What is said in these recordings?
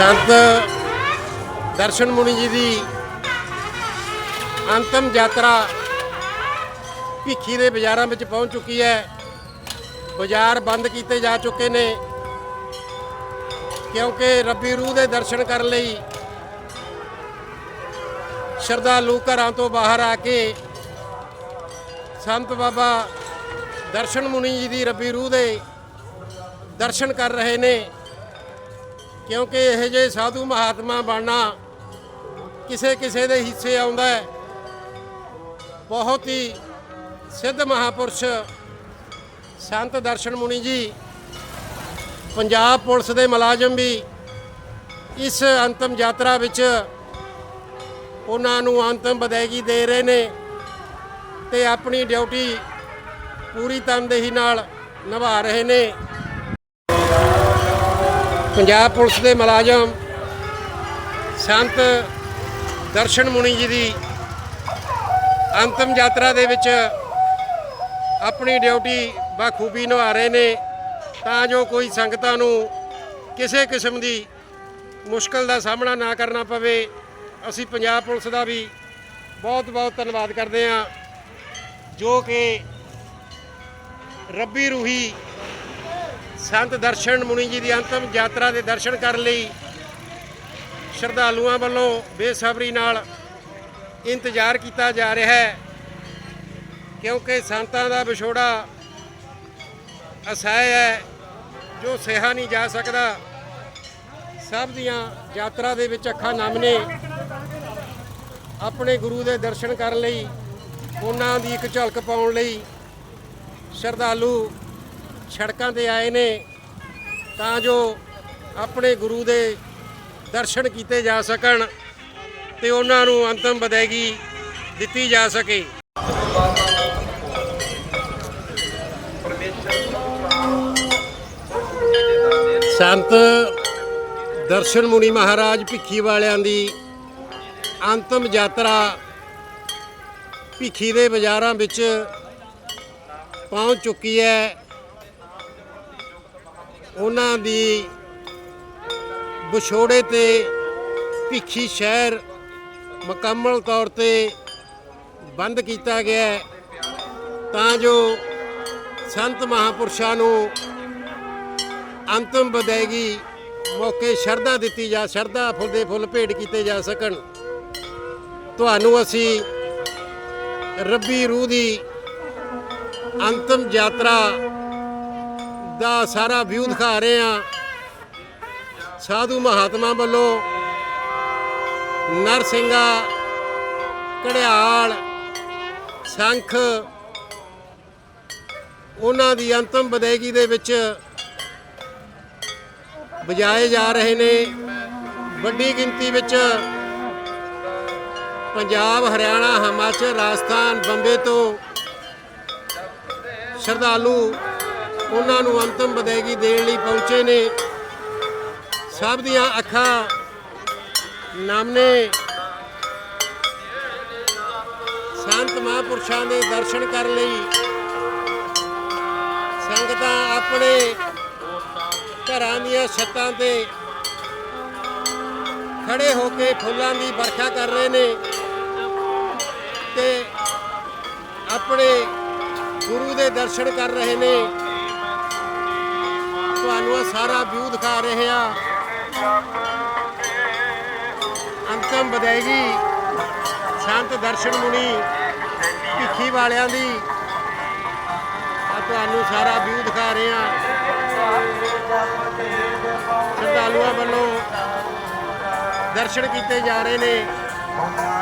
ਸੰਤ ਦਰਸ਼ਨ ਮੁਨੀ ਜੀ ਦੀ ਅੰਤਮ ਯਾਤਰਾ ਭਿੱਖੀ ਦੇ ਬਾਜ਼ਾਰਾਂ ਵਿੱਚ ਪਹੁੰਚ ਚੁੱਕੀ ਹੈ। ਬਾਜ਼ਾਰ ਬੰਦ ਕੀਤੇ ਜਾ ਚੁੱਕੇ ਨੇ। ਕਿਉਂਕਿ ਰੱਬੀ ਰੂਹ ਦੇ ਦਰਸ਼ਨ ਕਰਨ ਲਈ ਸ਼ਰਧਾਲੂ ਘਰਾਂ ਤੋਂ ਬਾਹਰ ਆ ਕੇ ਸੰਤ ਬਾਬਾ ਦਰਸ਼ਨ ਮੁਨੀ ਜੀ ਦੀ ਰੱਬੀ ਰੂਹ ਦੇ ਦਰਸ਼ਨ ਕਰ ਰਹੇ ਨੇ। ਕਿਉਂਕਿ ਇਹ ਜੇ ਸਾਧੂ ਮਹਾਤਮਾ ਬਣਨਾ ਕਿਸੇ ਕਿਸੇ ਦੇ ਹਿੱਸੇ ਆਉਂਦਾ ਹੈ। ਬਹੁਤ ਹੀ ਸਿੱਧ ਮਹਾਪੁਰਸ਼ ਸੰਤ ਦਰਸ਼ਨ ਮੁਨੀ ਜੀ, ਪੰਜਾਬ ਪੁਲਿਸ ਦੇ ਮੁਲਾਜ਼ਮ ਵੀ ਇਸ ਅੰਤਮ ਯਾਤਰਾ ਵਿੱਚ ਉਹਨਾਂ ਨੂੰ ਅੰਤਮ ਵਿਦਾਇਗੀ ਦੇ ਰਹੇ ਨੇ ਤੇ ਆਪਣੀ ਡਿਊਟੀ ਪੂਰੀ ਤਨਦੇਹੀ ਨਾਲ ਨਿਭਾ ਰਹੇ ਨੇ। ਪੰਜਾਬ ਪੁਲਿਸ ਦੇ ਮੁਲਾਜ਼ਮ ਸੰਤ ਦਰਸ਼ਨ ਮੁਨੀ ਜੀ ਦੀ ਅੰਤਮ ਯਾਤਰਾ ਦੇ ਵਿੱਚ ਆਪਣੀ ਡਿਊਟੀ ਬਾਖੂਬੀ ਨਿਭਾ ਰਹੇ ਨੇ, ਤਾਂ ਜੋ ਕੋਈ ਸੰਗਤਾਂ ਨੂੰ ਕਿਸੇ ਕਿਸਮ ਦੀ ਮੁਸ਼ਕਲ ਦਾ ਸਾਹਮਣਾ ਨਾ ਕਰਨਾ ਪਵੇ। ਅਸੀਂ ਪੰਜਾਬ ਪੁਲਿਸ ਦਾ ਵੀ ਬਹੁਤ ਬਹੁਤ ਧੰਨਵਾਦ ਕਰਦੇ ਹਾਂ, ਜੋ ਕਿ ਰੱਬੀ ਰੂਹੀ ਸੰਤ ਦਰਸ਼ਨ ਮੁਨੀ ਜੀ ਦੀ ਅੰਤਮ ਯਾਤਰਾ ਦੇ ਦਰਸ਼ਨ ਕਰਨ ਲਈ ਸ਼ਰਧਾਲੂਆਂ ਵੱਲੋਂ ਬੇਸਬਰੀ ਨਾਲ ਇੰਤਜ਼ਾਰ ਕੀਤਾ ਜਾ ਰਿਹਾ ਹੈ, ਕਿਉਂਕਿ ਸੰਤਾਂ ਦਾ ਵਿਛੋੜਾ ਅਸਹਿ ਹੈ, ਜੋ ਸਹਿਆ ਨਹੀਂ ਜਾ ਸਕਦਾ। ਸਭ ਦੀਆਂ ਯਾਤਰਾ ਦੇ ਵਿੱਚ ਅੱਖਾਂ ਨਮ ਨੇ ਆਪਣੇ ਗੁਰੂ ਦੇ ਦਰਸ਼ਨ ਕਰਨ ਲਈ, ਉਹਨਾਂ ਦੀ ਇੱਕ ਝਲਕ ਪਾਉਣ ਲਈ ਸ਼ਰਧਾਲੂ ਸੜਕਾਂ ਤੇ ਆਏ ਨੇ ਤਾਂ ਜੋ ਆਪਣੇ ਗੁਰੂ ਦੇ ਦਰਸ਼ਨ ਕੀਤੇ ਜਾ ਸਕਣ ਤੇ ਉਹਨਾਂ ਨੂੰ ਅੰਤਮ ਵਿਦਾਇਗੀ ਦਿੱਤੀ ਜਾ ਸਕੇ। ਸੰਤ ਦਰਸ਼ਨ ਮੁਨੀ ਮਹਾਰਾਜ ਭਿੱਖੀ ਵਾਲਿਆਂ ਦੀ ਅੰਤਮ ਯਾਤਰਾ ਭਿੱਖੀ ਦੇ ਬਾਜ਼ਾਰਾਂ ਵਿੱਚ ਪਹੁੰਚ ਚੁੱਕੀ ਹੈ। ਉਹਨਾਂ ਦੀ ਵਿਛੋੜੇ ਤੇ ਭਿੱਖੀ ਸ਼ਹਿਰ ਮੁਕੰਮਲ ਤੌਰ ਤੇ ਬੰਦ ਕੀਤਾ ਗਿਆ ਹੈ। ਤਾਂ ਜੋ ਸੰਤ ਮਹਾਪੁਰਸ਼ਾਂ ਨੂੰ ਅੰਤਮ ਵਿਦਾਇਗੀ ਮੌਕੇ ਸ਼ਰਧਾ ਦਿੱਤੀ ਜਾ, ਸ਼ਰਧਾ ਫੁੱਲ ਦੇ ਫੁੱਲ ਭੇਟ ਕੀਤੇ ਜਾ ਸਕਣ। ਤੁਹਾਨੂੰ ਅਸੀਂ ਰੱਬੀ ਰੂਹ ਦੀ ਅੰਤਮ ਯਾਤਰਾ ਦਾ ਸਾਰਾ ਵਿਊ ਦਿਖਾ ਰਹੇ ਹਾਂ। ਸਾਧੂ ਮਹਾਤਮਾ ਵੱਲੋਂ ਨਰਸਿੰਘਾ ਕੜਿਆਲ ਸੰਖ, ਉਹਨਾਂ ਦੀ ਅੰਤਮ ਵਿਦਾਇਗੀ ਦੇ ਵਿੱਚ ਵਜਾਏ ਜਾ ਰਹੇ ਨੇ। ਵੱਡੀ ਗਿਣਤੀ ਵਿੱਚ ਪੰਜਾਬ, ਹਰਿਆਣਾ, ਹਿਮਾਚਲ, ਰਾਜਸਥਾਨ, ਬੰਬੇ ਤੋਂ ਸ਼ਰਧਾਲੂ ਉਹਨਾਂ ਨੂੰ ਅੰਤਮ ਵਿਦਾਇਗੀ ਦੇਣ ਲਈ ਪਹੁੰਚੇ ਨੇ। ਸਭ ਦੀਆਂ ਅੱਖਾਂ ਨਮ ਸੰਤ ਮਹਾਂਪੁਰਸ਼ਾਂ ਦੇ ਦਰਸ਼ਨ ਕਰਨ ਲਈ। ਸੰਗਤਾਂ ਆਪਣੇ ਘਰਾਂ ਦੀਆਂ ਛੱਤਾਂ ਤੇ ਖੜੇ ਹੋ ਕੇ ਫੁੱਲਾਂ ਦੀ ਵਰਖਾ ਕਰ ਰਹੇ ਨੇ ਤੇ ਆਪਣੇ ਗੁਰੂ ਦੇ ਦਰਸ਼ਨ ਕਰ ਰਹੇ ਨੇ। ਤੁਹਾਨੂੰ ਇਹ ਸਾਰਾ ਵਿਊ ਦਿਖਾ ਰਹੇ ਆ ਅੰਤਮ ਵਿਦਾਇਗੀ ਸੰਤ ਦਰਸ਼ਨ ਮੁਨੀ, ਭਿੱਖੀ ਵਾਲਿਆਂ ਦੀ ਆ ਤੁਹਾਨੂੰ ਸਾਰਾ ਵਿਊ ਦਿਖਾ ਰਹੇ ਆ ਸ਼ਰਧਾਲੂਆਂ ਵੱਲੋਂ ਦਰਸ਼ਨ ਕੀਤੇ ਜਾ ਰਹੇ ਨੇ। ਉਹਨਾਂ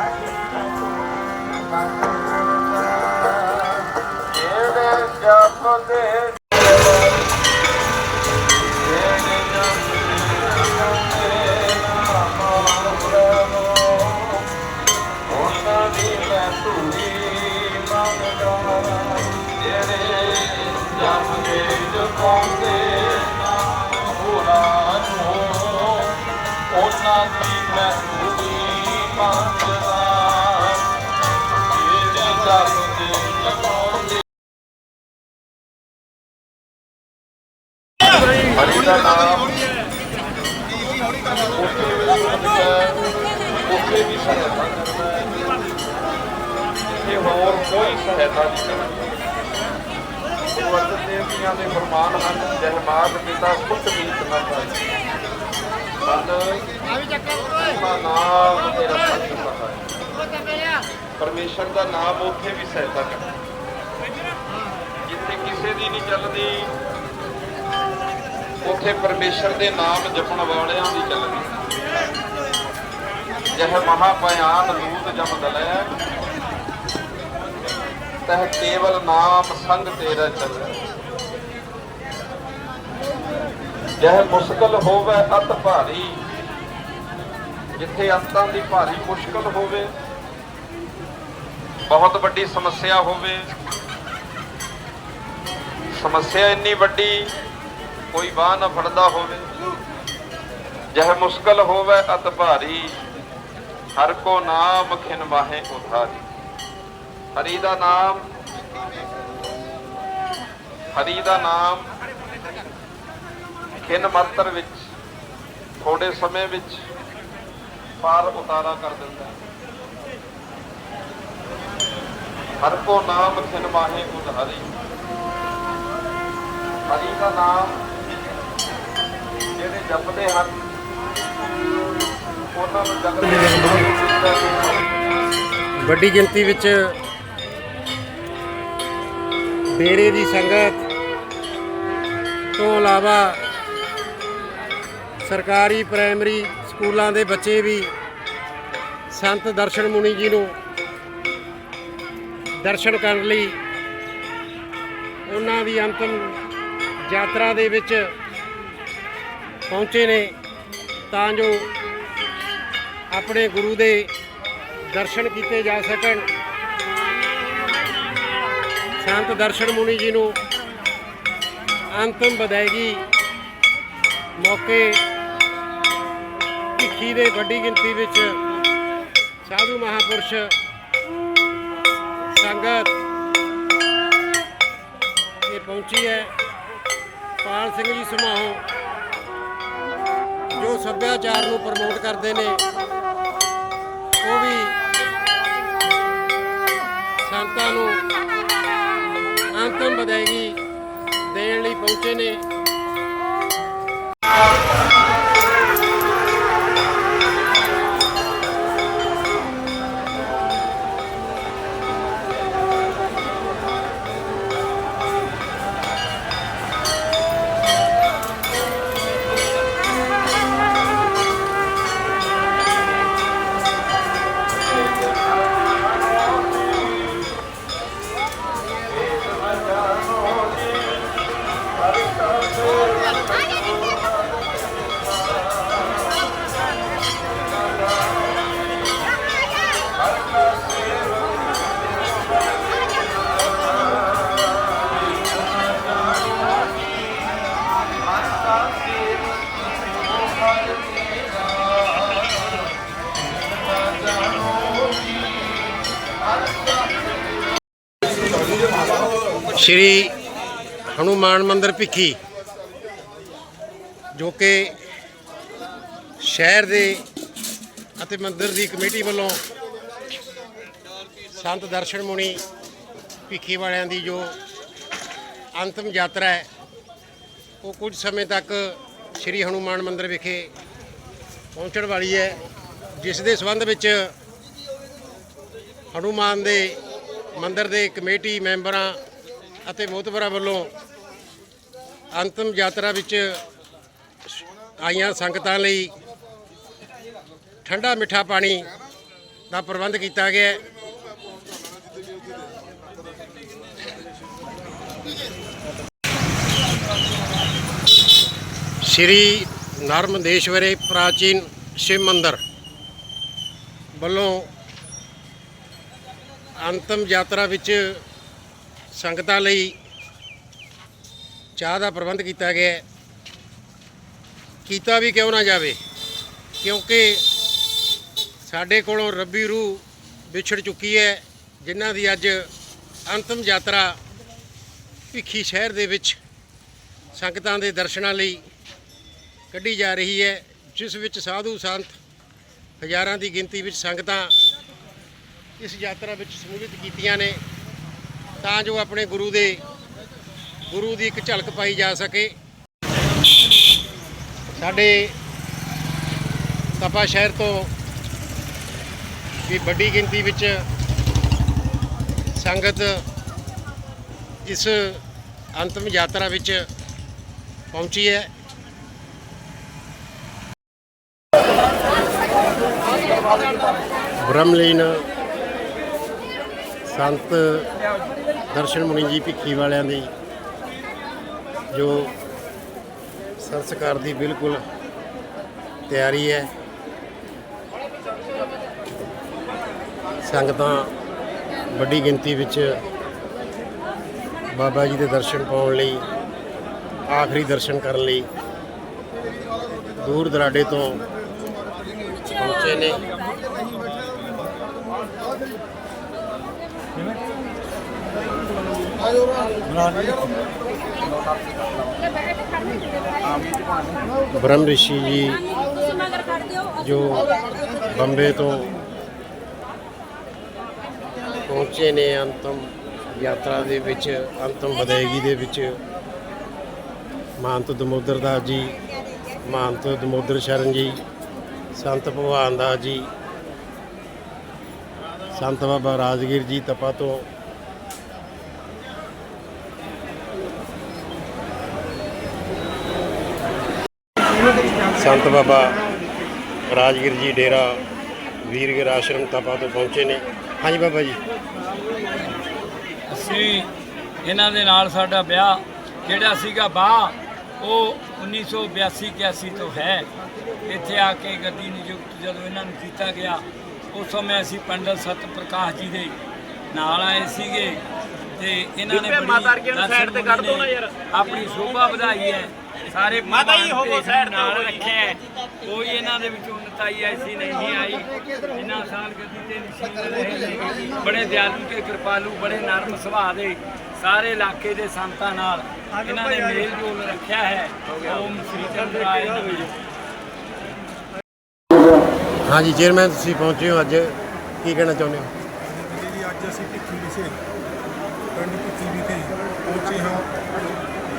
ਹੋਰ ਕੋਈ ਸਹਾਇਤਾ ਨਹੀਂ ਕਰਦਾ। ਗੁਰੂ ਅਰਜਨ ਦੇ ਫਰਮਾਨ ਹਨ ਜਹ ਪਿਤਾ ਸੁਖ ਮੀਤ ਨਾ ਪਾਈ ਮਨ ਨਾਮ ਤੇਰਾ ਸੱਚ ਹੈ। ਪਰਮੇਸ਼ਰ ਦਾ ਨਾਮ ਉੱਥੇ ਵੀ ਸਹਾਇਤਾ ਕਰਦਾ ਜਿੱਥੇ ਕਿਸੇ ਦੀ ਨਹੀਂ ਚੱਲਦੀ, ਉੱਥੇ ਪਰਮੇਸ਼ਰ ਦੇ ਨਾਮ ਜਪਣ ਵਾਲਿਆਂ ਦੀ ਚੱਲਦੀ। ਜਹ ਮਹਾ ਬਿਆਨ ਦੂਤ ਜਮ ਦਲੈ ਤਹ ਕੇਵਲ ਨਾਮ ਸੰਗ ਤੇਰਾ ਚੱਲੈ। ਜਹ ਮੁਸ਼ਕਲ ਹੋਵੇ ਅਤ ਭਾਰੀ, ਜਿੱਥੇ ਅੰਤਾਂ ਦੀ ਭਾਰੀ ਮੁਸ਼ਕਲ ਹੋਵੇ, ਬਹੁਤ ਵੱਡੀ ਸਮੱਸਿਆ ਹੋਵੇ। ਸਮੱਸਿਆ ਇੰਨੀ ਵੱਡੀ, ਕੋਈ ਬਾਹ ਨਾ ਫੜਦਾ ਹੋਵੇ। ਜਹ ਮੁਸ਼ਕਲ ਹੋਵੇ ਅਤ ਭਾਰੀ, ਹਰ ਕੋ ਨਾਮ ਖਿਨ ਮਾਹੇ ਉਧਾਰੀ। ਹਰੀ ਦਾ ਨਾਮ ਹਰੀ ਦਾ ਨਾਮ ਖਿਨ ਮਾਤਰ ਵਿੱਚ, ਥੋੜੇ ਸਮੇਂ ਵਿੱਚ ਪਾਰ ਉਤਾਰਾ ਕਰ ਦਿੰਦਾ ਹਰ ਕੋ ਨਾਮ ਖਿਨ ਮਾਹੇ ਉਧਾਰੀ ਹਰੀ। ਦਾ ਨਾਮ ਜਿਹੜੇ ਜਪਦੇ ਹਨ, ਉਹਨਾਂ ਨੂੰ ਜਗਤ ਦੇ ਵੱਡੀ ਗਿਣਤੀ ਵਿੱਚ ਡੇਰੇ ਦੀ ਸੰਗਤ ਤੋਂ ਇਲਾਵਾ ਸਰਕਾਰੀ, ਪ੍ਰਾਇਮਰੀ ਸਕੂਲਾਂ ਦੇ ਬੱਚੇ ਵੀ ਸੰਤ ਦਰਸ਼ਨ ਮੁਨੀ ਜੀ ਨੂੰ ਦਰਸ਼ਨ ਕਰਨ ਲਈ ਉਹਨਾਂ ਦੀ ਅੰਤਮ ਯਾਤਰਾ ਦੇ ਵਿੱਚ ਪਹੁੰਚੇ ਨੇ। ਤਾਂ ਜੋ ਆਪਣੇ ਗੁਰੂ ਦੇ ਦਰਸ਼ਨ ਕੀਤੇ ਜਾ ਸਕਣ। ਸੰਤ ਦਰਸ਼ਨ ਮੁਨੀ ਜੀ ਨੂੰ ਅੰਤਮ ਵਿਦਾਇਗੀ ਮੌਕੇ ਭਿੱਖੀ ਦੇ ਵੱਡੀ ਗਿਣਤੀ ਵਿੱਚ ਸਾਧੂ ਮਹਾਪੁਰਸ਼ ਸੰਗਤ ਇਹ ਪਹੁੰਚੀ ਹੈ। ਪਾਲ ਸਿੰਘ ਜੀ ਸਮਾਹੋਂ, ਜੋ ਸੱਭਿਆਚਾਰ ਨੂੰ ਪ੍ਰਮੋਟ ਕਰਦੇ ਨੇ, ਉਹ ਵੀ ਸੰਤਾਂ ਨੂੰ ਅੰਤਮ ਵਿਦਾਇਗੀ ਦੇਣ ਲਈ ਪਹੁੰਚੇ ਨੇ ਸ਼੍ਰੀ ਹਨੂਮਾਨ ਮੰਦਿਰ ਭਿੱਖੀ, ਜੋ ਕਿ ਸ਼ਹਿਰ ਦੇ ਅਤੇ ਮੰਦਿਰ ਦੀ ਕਮੇਟੀ ਵੱਲੋਂ ਸੰਤ ਦਰਸ਼ਨ ਮੁਨੀ ਭਿੱਖੀ ਵਾਲਿਆਂ ਦੀ ਜੋ ਅੰਤਮ ਯਾਤਰਾ ਹੈ, ਉਹ ਕੁਝ ਸਮੇਂ ਤੱਕ ਸ਼੍ਰੀ ਹਨੂਮਾਨ ਮੰਦਿਰ ਵਿਖੇ ਪਹੁੰਚਣ ਵਾਲੀ ਹੈ, ਜਿਸ ਦੇ ਸੰਬੰਧ ਵਿੱਚ ਹਨੂਮਾਨ ਦੇ ਮੰਦਿਰ ਦੇ ਕਮੇਟੀ ਮੈਂਬਰਾਂ ਅਤੇ ਮੋਹਤਬਰਾਂ ਵੱਲੋਂ ਅੰਤਮ ਯਾਤਰਾ ਵਿੱਚ ਆਈਆਂ ਸੰਗਤਾਂ ਲਈ ਠੰਡਾ ਮਿੱਠਾ ਪਾਣੀ ਦਾ ਪ੍ਰਬੰਧ ਕੀਤਾ ਗਿਆ ਹੈ। ਸ਼੍ਰੀ ਨਰਮਦੇਸ਼ਵਰੇ ਪ੍ਰਾਚੀਨ ਸ਼ਿਵ ਮੰਦਰ ਵੱਲੋਂ ਅੰਤਮ ਯਾਤਰਾ ਵਿੱਚ ਸੰਗਤਾਂ ਲਈ ਚਾਹ ਦਾ ਪ੍ਰਬੰਧ ਕੀਤਾ ਗਿਆ ਹੈ। ਕੀਤਾ ਵੀ ਕਿਉਂ ਨਾ ਜਾਵੇ? ਕਿਉਂਕਿ ਸਾਡੇ ਕੋਲੋਂ ਰੱਬੀ ਰੂਹ ਵਿਛੜ ਚੁੱਕੀ ਹੈ, ਜਿਨ੍ਹਾਂ ਦੀ ਅੱਜ ਅੰਤਮ ਯਾਤਰਾ ਭਿੱਖੀ ਸ਼ਹਿਰ ਦੇ ਵਿੱਚ ਸੰਗਤਾਂ ਦੇ ਦਰਸ਼ਨਾਂ ਲਈ ਕੱਢੀ ਜਾ ਰਹੀ ਹੈ, ਜਿਸ ਵਿੱਚ ਸਾਧੂ ਸੰਤ ਹਜ਼ਾਰਾਂ ਦੀ ਗਿਣਤੀ ਵਿੱਚ ਸੰਗਤਾਂ ਇਸ ਯਾਤਰਾ ਵਿੱਚ ਸਮੂਲਿਤ ਕੀਤੀਆਂ ਨੇ। ਤਾਂ ਜੋ ਆਪਣੇ ਗੁਰੂ ਦੇ, ਗੁਰੂ ਦੀ ਇੱਕ ਝਲਕ ਪਾਈ ਜਾ ਸਕੇ। ਸਾਡੇ ਤਪਾ ਸ਼ਹਿਰ ਤੋਂ ਵੀ ਵੱਡੀ ਗਿਣਤੀ ਵਿੱਚ ਸੰਗਤ ਇਸ ਅੰਤਮ ਯਾਤਰਾ ਵਿੱਚ ਪਹੁੰਚੀ ਹੈ। ਬ੍ਰਹਮਲੀਨ ਸੰਤ ਦਰਸ਼ਨ ਮੁਨੀ ਜੀ ਭਿੱਖੀ ਵਾਲਿਆਂ ਦੀ, ਜੋ ਸੰਸਕਾਰ ਦੀ ਬਿਲਕੁਲ ਤਿਆਰੀ ਹੈ। ਸੰਗਤਾਂ ਵੱਡੀ ਗਿਣਤੀ ਵਿੱਚ ਬਾਬਾ ਜੀ ਦੇ ਦਰਸ਼ਨ ਪਾਉਣ ਲਈ, ਆਖਰੀ ਦਰਸ਼ਨ ਕਰਨ ਲਈ ਦੂਰ ਦਰਾਡੇ ਤੋਂ ਪਹੁੰਚੇ ਨੇ। ਬ੍ਰਹਮ ਰਿਸ਼ੀ ਜੀ ਜੋ ਬੰਬੇ ਤੋਂ ਪਹੁੰਚੇ ਨੇ ਅੰਤਮ ਯਾਤਰਾ ਦੇ ਵਿੱਚ, ਅੰਤਮ ਵਿਦਾਇਗੀ ਦੇ ਵਿੱਚ। ਮਹੰਤ ਦਮੋਦਰ ਦਾਸ ਜੀ ਮਹੰਤ ਦਮੋਦਰ ਸ਼ਰਨ ਜੀ, ਸੰਤ ਭਗਵਾਨ ਦਾਸ ਜੀ, ਸੰਤ ਬਾਬਾ ਰਾਜਗੀਰ ਜੀ ਤਪਾ ਤੋਂ ਸੰਤ ਬਾਬਾ ਰਾਜਗੀਰ ਜੀ ਡੇਰਾ ਵੀਰਗਿਰ ਆਸ਼ਰਮ ਤਪਾ ਤੋਂ ਪਹੁੰਚੇ ਨੇ। ਹਾਂਜੀ ਬਾਬਾ ਜੀ। ਅਸੀਂ ਇਹਨਾਂ ਦੇ ਨਾਲ ਸਾਡਾ ਵਿਆਹ ਜਿਹੜਾ ਸੀਗਾ ਬਾਹ ਉਹ 1982 81 ਤੋਂ ਹੈ। ਇੱਥੇ ਆ ਕੇ ਗੱਦੀ ਨਿਯੁਕਤ ਜਦੋਂ ਇਹਨਾਂ ਨੂੰ ਕੀਤਾ ਗਿਆ ਉਸ ਸਮੇਂ ਅਸੀਂ ਪੰਡਤ ਸਤ ਪ੍ਰਕਾਸ਼ ਜੀ ਦੇ ਨਾਲ ਆਏ ਸੀਗੇ ਤੇ ਇਹਨਾਂ ਨੇ ਬੜੀ ਸਾਈਡ ਤੇ ਕੱਢ ਦੋ ਨਾ ਯਾਰ। ਆਪਣੀ ਸ਼ੋਭਾ ਵਧਾਈ ਹੈ। ਸਾਰੇ ਮਾਤਾ ਜੀ ਹੋਵੋ ਸਾਈਡ ਨਾਲ ਰੱਖਿਆ। ਕੋਈ ਇਹਨਾਂ ਦੇ ਵਿੱਚ ਉਨਤਾਈ ਐਸੀ ਨਹੀਂ ਆਈ। ਇਹਨਾਂ ਸਾਲ ਗੱਦੀ ਤੇ ਨਿਸ਼ਚਿਤ ਰਹੇ। ਨੇ ਬੜੇ ਦਿਆਲੂ ਤੇ ਕਿਰਪਾਲੂ ਬੜੇ ਨਰਮ ਸੁਭਾਅ ਦੇ ਸਾਰੇ ਇਲਾਕੇ ਦੇ ਸੰਤਾਂ ਨਾਲ ਇਹਨਾਂ ਨੇ ਮੇਲ ਜੋਲ ਰੱਖਿਆ ਹੈ। ਓਮ ਸ੍ਰੀ ਚੰਦਰਾਏ ਨਮः ਹਾਂਜੀ ਚੇਅਰਮੈਨ ਤੁਸੀਂ ਪਹੁੰਚੇ ਹੋ ਅੱਜ। ਕੀ ਕਹਿਣਾ ਚਾਹੁੰਦੇ ਹੋ? ਜਿਹੜੀ ਅੱਜ ਅਸੀਂ ਭਿੱਖੀ ਵਿਖੇ ਪਿੰਡ ਭਿੱਖੀ ਵਿਖੇ ਪਹੁੰਚੇ ਹਾਂ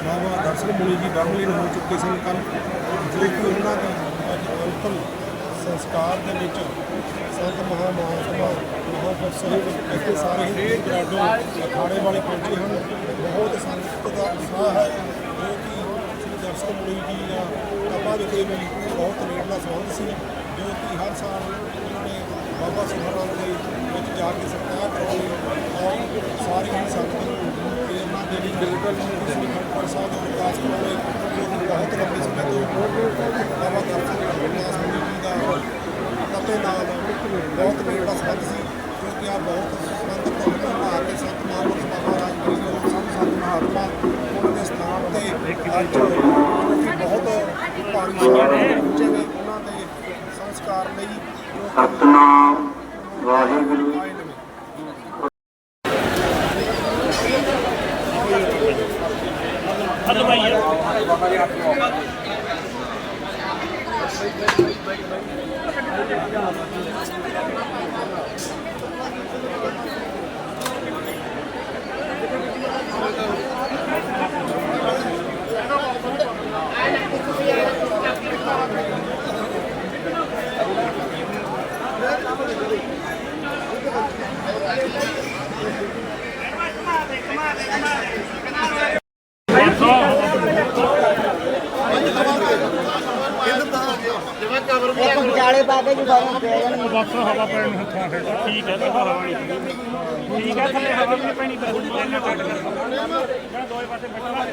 ਬਾਬਾ ਦਰਸ਼ਕ ਮੁਨੀ ਜੀ ਬਰਮਲੀਨ ਹੋ ਚੁੱਕੇ ਸਨ ਕੱਲ ਜੋ ਕਿ ਉਹਨਾਂ ਦੀ ਅੰਤਮ ਸੰਸਕਾਰ ਦੇ ਵਿੱਚ ਸੰਤ ਮਹਾ ਮਹਾਤਮਾ ਮਹਾਂਪੁਰਖ ਸਾਹਿਬ ਇੱਥੇ ਸਾਰੇ ਹੀ ਦੂਰ ਅਖਾੜੇ ਵਾਲੇ ਪਹੁੰਚੇ ਹਨ। ਬਹੁਤ ਸੰਗਤ ਦਾ ਉਤਸ਼ਾਹ ਹੈ, ਜੋ ਕਿ ਸ੍ਰੀ ਦਰਸ਼ਨ ਮੁਨੀ ਜੀ ਦਾ ਤਪਾ ਵਿਖੇ ਵੀ ਬਹੁਤ ਨੇੜਲਾ ਸੰਬੰਧ ਸੀ, ਜੋ ਕਿ ਹਰ ਸਾਲ ਉਹਨਾਂ ਨੇ ਬਾਬਾ ਸੁਖਰਾਮ ਦੇ ਵਿੱਚ ਜਾ ਕੇ ਸਤਿਕਾਰ ਕਰਾਉਣੀ ਔਰ ਸਾਰੀ ਹੀ ਸੰਗਤ ਨੂੰ ਪ੍ਰੇਰਨਾ ਦੇਣੀ ਬਿਲਕੁਲ ਸ੍ਰੀ ਸਾਹਿਬ ਦੇ ਵਿਕਾਸ ਕਰਾਉਣੇ ਬਹੁਤ ਲੰਬੇ ਸਮੇਂ ਤੋਂ ਬਾਬਾ ਦਰਸ਼ਨ ਦਾਸ ਮੁਨੀ ਜੀ ਦਾ ਕਤੇ ਨਾਲ ਬਹੁਤ ਨੇੜਲਾ ਸੰਬੰਧ ਸੀ ਕਿਉਂਕਿ ਆ ਬਹੁਤ ਸੰਬੰਧ ਤੋਂ ਬਣਾ ਕੇ ਸੰਤ ਮਹਾਂਪੁਰਖ ਬਾਬਾ ਰਾਜਗੀਰ ਜੀ ਉਹ ਸੰਤ ਮਹਾਤਮਾ ਉਹਨਾਂ ਦੇ ਸਥਾਨ ਤੇ ਅੱਜ ਬਹੁਤ ਭਾਰੀ ਸ਼ਾਨ ਪਹੁੰਚੇ ਨੇ ਉਹਨਾਂ ਦੇ ਸੰਸਕਾਰ ਲਈ ਵਾਹਿਗੁਰੂ ਬਸ ਹਵਾ ਪੈਣ ਨੂੰ ਹੱਥਾਂ ਫੇਰ ਠੀਕ ਹੈ ਤਾਂ ਹਵਾ ਨਹੀਂ ਠੀਕ ਹੈ ਥੱਲੇ ਹਵਾ ਵੀ ਪੈਣੀ ਬਸ ਇਹਨਾਂ ਕੱਟ ਕਰ ਜਿਹੜਾ ਦੋਏ ਪਾਸੇ ਬੱਟਾ ਲਾ ਦੇ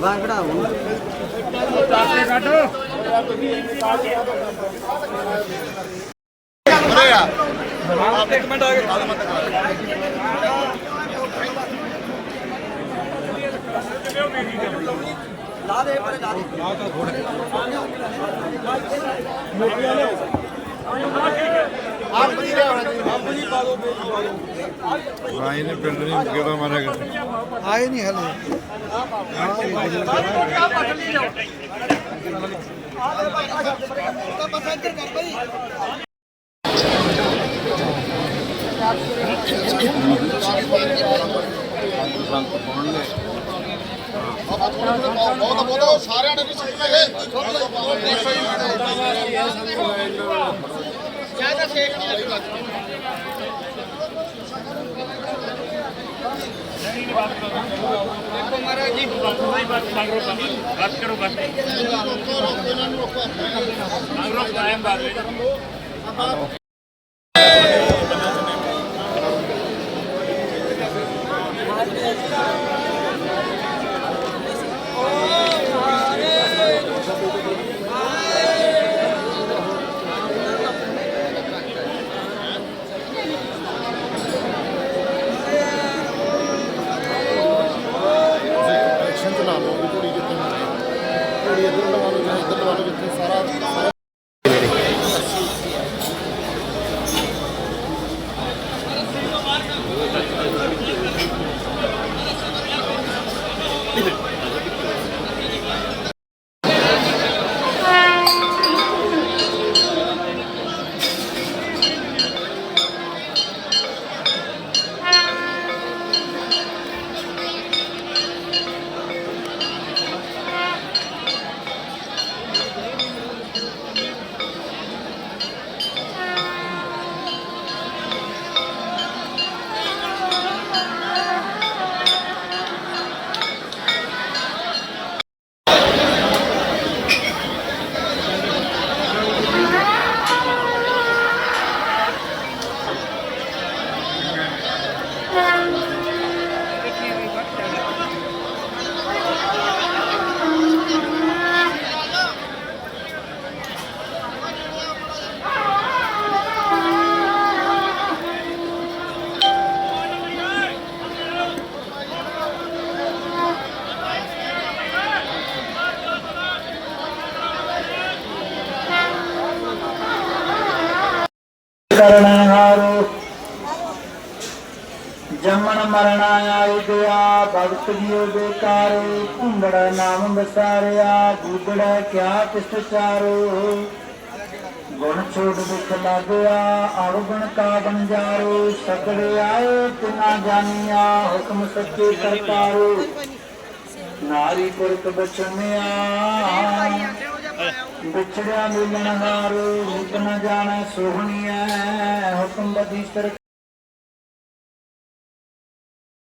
ਬਾਹਰ ਕਢਾ ਹੁਣ ਚਾਕੇ ਕੱਢ ਅਰੇ ਆ ਆਪ ਇੱਕ ਮਿੰਟ ਆ ਕੇ ਖਾਲ ਮਤ ਕਰ ਲਾ ਦੇ, ਪਰੇ ਲਾ ਦੇ। ਲਾ ਤਾਂ ਥੋੜੇ ਮੋਟੀਆਂ ਨੇ ਆਪ ਜੀ ਲਿਆਉਣਾ ਜੀ ਆਪ ਜੀ ਪਾ ਦੋ ਬੇਜੀ ਪਾ ਦੋ ਆਏ ਨੇ ਪਿੰਡ ਨਹੀਂ ਕਿਹਦਾ ਮਾਰਿਆ ਗਿਆ। ਆਏ ਨਹੀਂ ਹਲੇ। ਆਹ ਪਾ ਲਿਆਓ ਆਹ ਲੈ ਬਾਈ ਆ ਬਸ ਇੱਧਰ ਕਰ ਬਈ ਸਾਰਿਆਂ ਨੇ ਵੀ ਸੁਣਿਆ ਹੈ ਐਕਸ਼ਨ ਜੰਮਣ ਮਰਣਾ ਆਇਦਿਆ ਭਗਤ ਜੀਉ ਬੇਕਾਰੇ, ਘੁੰਮੜਾ ਨਾਮ ਵਿਸਾਰਿਆ ਬੂਦੜਾ ਕਿਆ ਕਿਸ ਚਾਰੋ। ਗੁਣ ਛੋੜ ਦੁਖ ਲਾਗਿਆ ਅਵਗੁਣ ਕਾ ਬਨ ਜਾਰੋ, ਸਗੜੇ ਆਏ ਤਿਨਾ ਜਾਣਿਆ, ਹੁਕਮ ਸੱਚੇ ਕਰਤਾਰੋ। ਨਾਰੀ ਪੁਰਖ ਬਚਨਿਆ, ਵਿਛੜਿਆ ਮਿਲਣ ਹਾਰ ਰੂਪ ਜਾਣੈ ਸੋਹਣੀਐ, ਹੁਕਮ ਬਦੀ ਸਰਕਾਰ